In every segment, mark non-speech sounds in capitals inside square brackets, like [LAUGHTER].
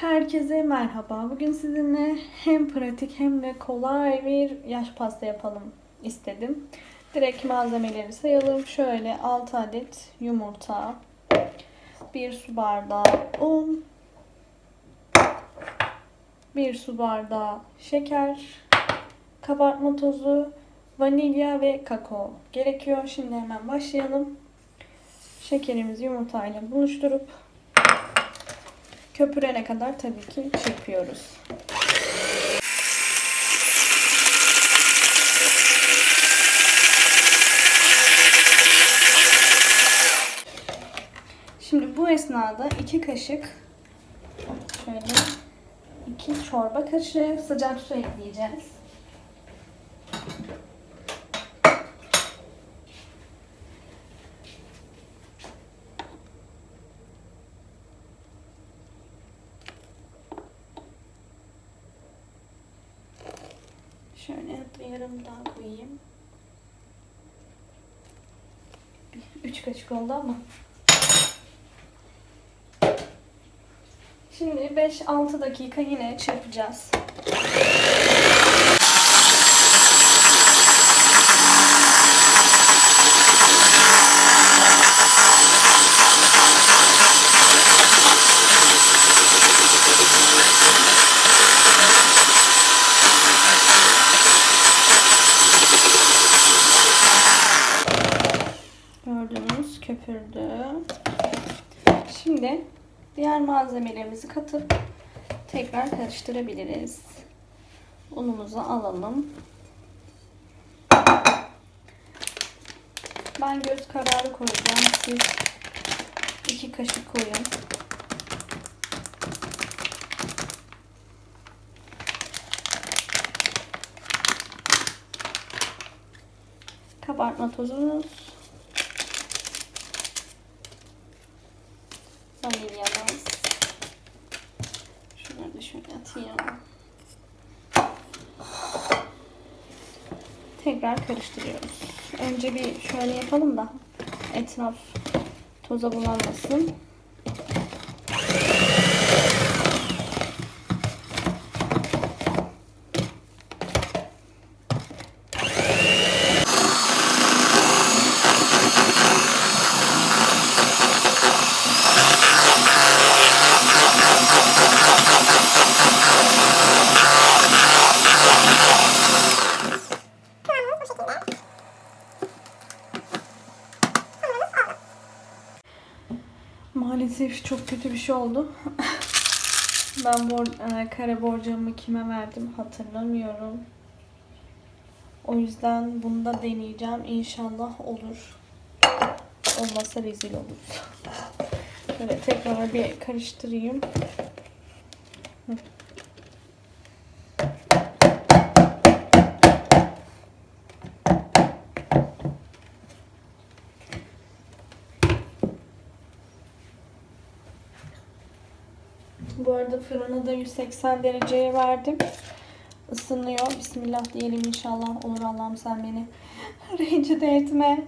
Herkese merhaba. Bugün sizinle hem pratik hem de kolay bir yaş pasta yapalım istedim. Direkt malzemeleri sayalım. Şöyle 6 adet yumurta, 1 su bardağı un, 1 su bardağı şeker, kabartma tozu, vanilya ve kakao gerekiyor. Şimdi hemen başlayalım. Şekerimizi yumurtayla buluşturup köpürene kadar tabii ki çırpıyoruz. Şimdi bu esnada iki kaşık şöyle iki çorba kaşığı sıcak su ekleyeceğiz. Şöyle hatta yarım daha koyayım. Kaşık oldu ama. Şimdi 5-6 dakika yine çırpacağız. Köpürdü. Şimdi diğer malzemelerimizi katıp tekrar karıştırabiliriz. Unumuzu alalım. Ben göz kararı koyacağım. Siz iki kaşık koyun. Kabartma tozunuz. Vanilyamız. Şunları da şöyle atayım. Tekrar karıştırıyoruz. Önce bir şöyle yapalım da etraf toza bulanmasın. Maalesef çok kötü bir şey oldu. [LAUGHS] ben bor e, kare borcamı kime verdim hatırlamıyorum. O yüzden bunu da deneyeceğim. İnşallah olur. Olmazsa rezil olur. Böyle tekrar bir karıştırayım. Hı. Bu arada fırını da 180 dereceye verdim. Isınıyor. Bismillah diyelim inşallah olur Allah'ım sen beni [LAUGHS] rencide etme.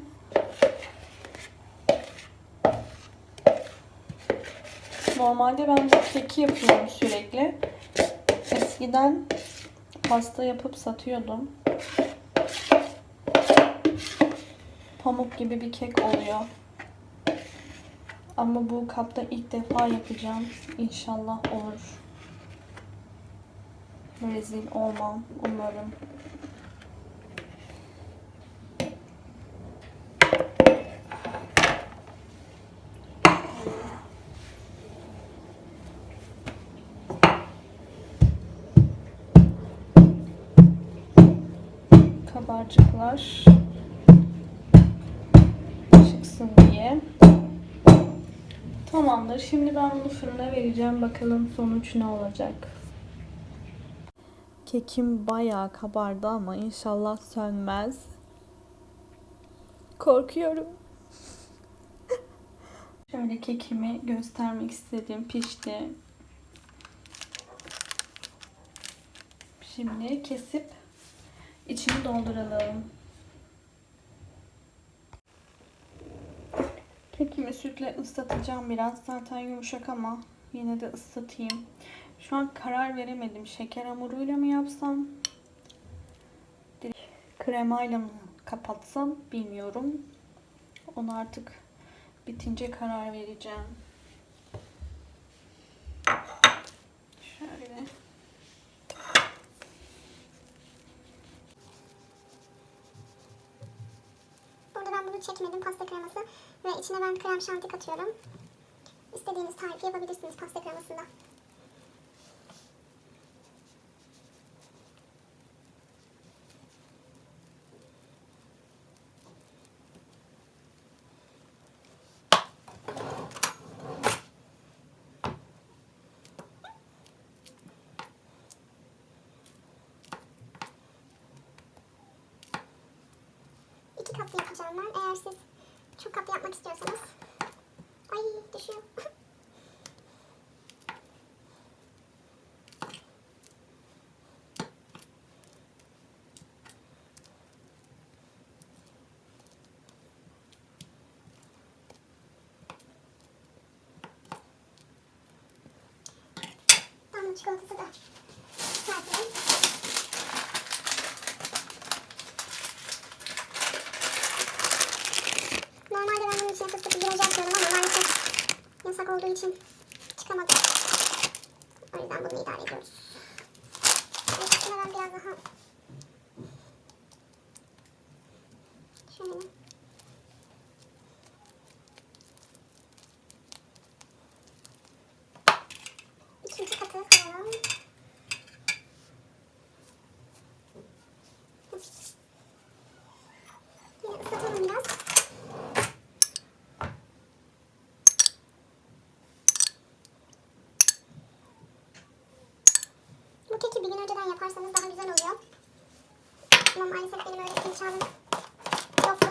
Normalde ben bu keki yapıyorum sürekli. Eskiden pasta yapıp satıyordum. Pamuk gibi bir kek oluyor. Ama bu kapta ilk defa yapacağım. İnşallah olur. Rezil olmam umarım. Kabarcıklar Tamamdır. Şimdi ben bunu fırına vereceğim. Bakalım sonuç ne olacak. Kekim bayağı kabardı ama inşallah sönmez. Korkuyorum. [LAUGHS] Şöyle kekimi göstermek istedim. Pişti. Şimdi kesip içini dolduralım. Kekimi sütle ıslatacağım biraz. Zaten yumuşak ama Yine de ısıtayım. Şu an karar veremedim. Şeker hamuruyla mı yapsam? Kremayla mı kapatsam bilmiyorum. Onu artık bitince karar vereceğim. Şöyle. Bunu çekmedim pasta kreması ve içine ben krem şanti katıyorum. İstediğiniz tarifi yapabilirsiniz pasta kremasında. İki katlı yapacağım ben. Eğer siz çok katlı yapmak istiyorsanız. Ay düşüyor. Çikolatası da serpelim. Normalde ben bunun içine fıstıklı girece atıyorum ama maalesef yasak olduğu için çıkamadım. O yüzden bunu idare ediyoruz. Üstüne ben biraz daha şöyle ikinci katı koyalım. Yine ıslatalım biraz. Bu keki bir gün önceden yaparsanız daha güzel oluyor. Ama maalesef benim öyle imkanım yoktu.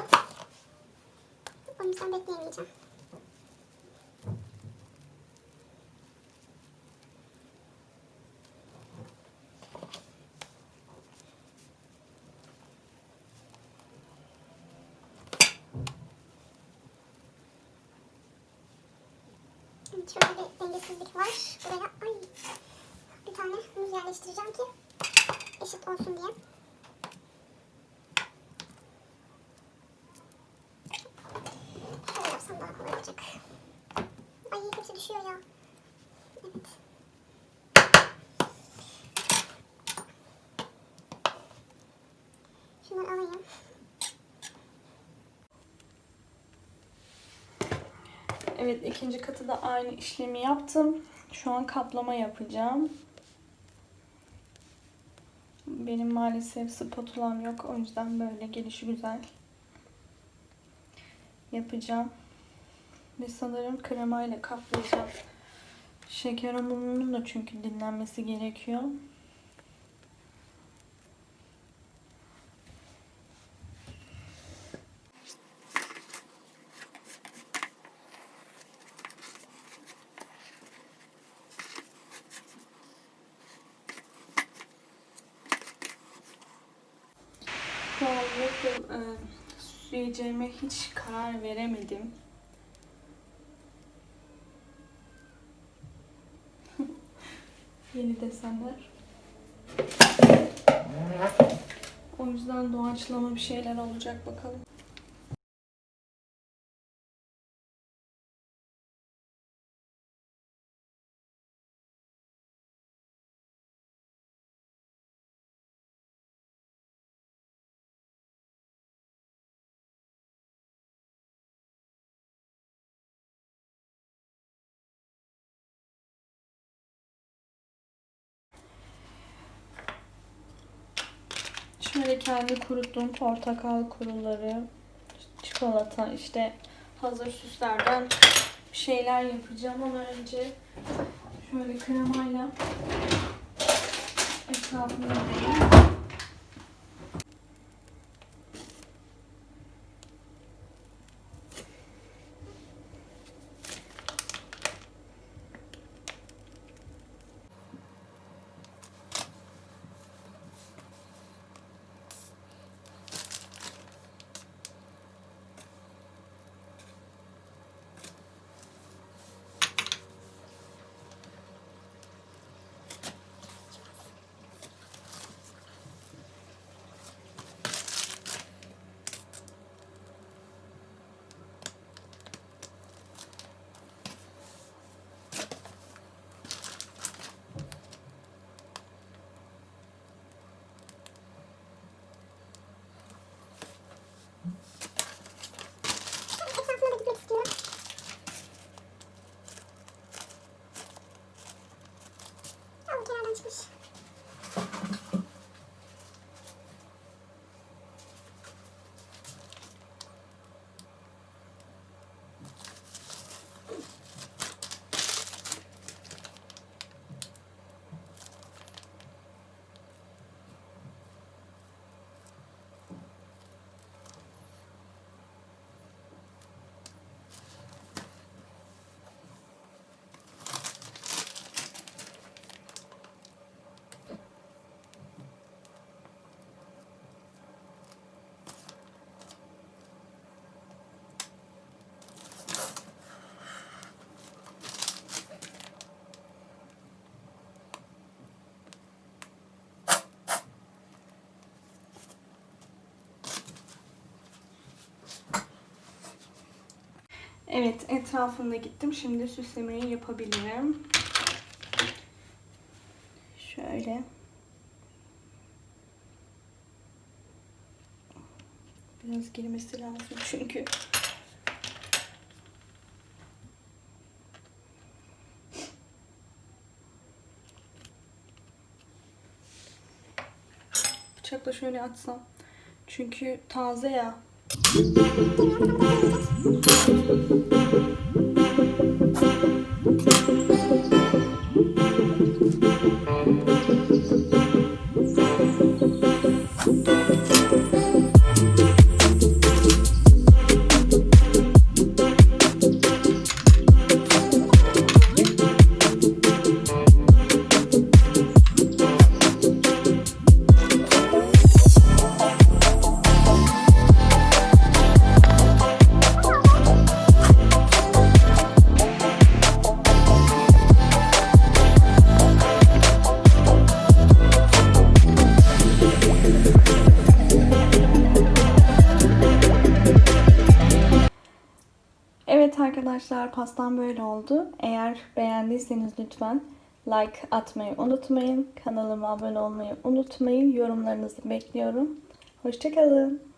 O yüzden bekleyemeyeceğim. Şöyle bir dengesizlik var. Buraya ay, bir tane muz yerleştireceğim ki eşit olsun diye. Evet ikinci katı da aynı işlemi yaptım. Şu an kaplama yapacağım. Benim maalesef spatulam yok. O yüzden böyle gelişi güzel yapacağım. Ve sanırım kremayla kaplayacağım. Şeker hamurunun da çünkü dinlenmesi gerekiyor. Şu nasıl e, süsleyeceğime hiç karar veremedim. [LAUGHS] Yeni desenler. O yüzden doğaçlama bir şeyler olacak bakalım. Şöyle kendi kuruttuğum portakal kuruları, çikolata işte hazır süslerden bir şeyler yapacağım ama önce şöyle kremayla etrafını yapayım. Evet etrafında gittim. Şimdi süslemeyi yapabilirim. Şöyle. Biraz girmesi lazım [LAUGHS] çünkü. Bıçakla şöyle atsam. Çünkü taze ya. Evet arkadaşlar pastam böyle oldu. Eğer beğendiyseniz lütfen like atmayı unutmayın. Kanalıma abone olmayı unutmayın. Yorumlarınızı bekliyorum. Hoşçakalın.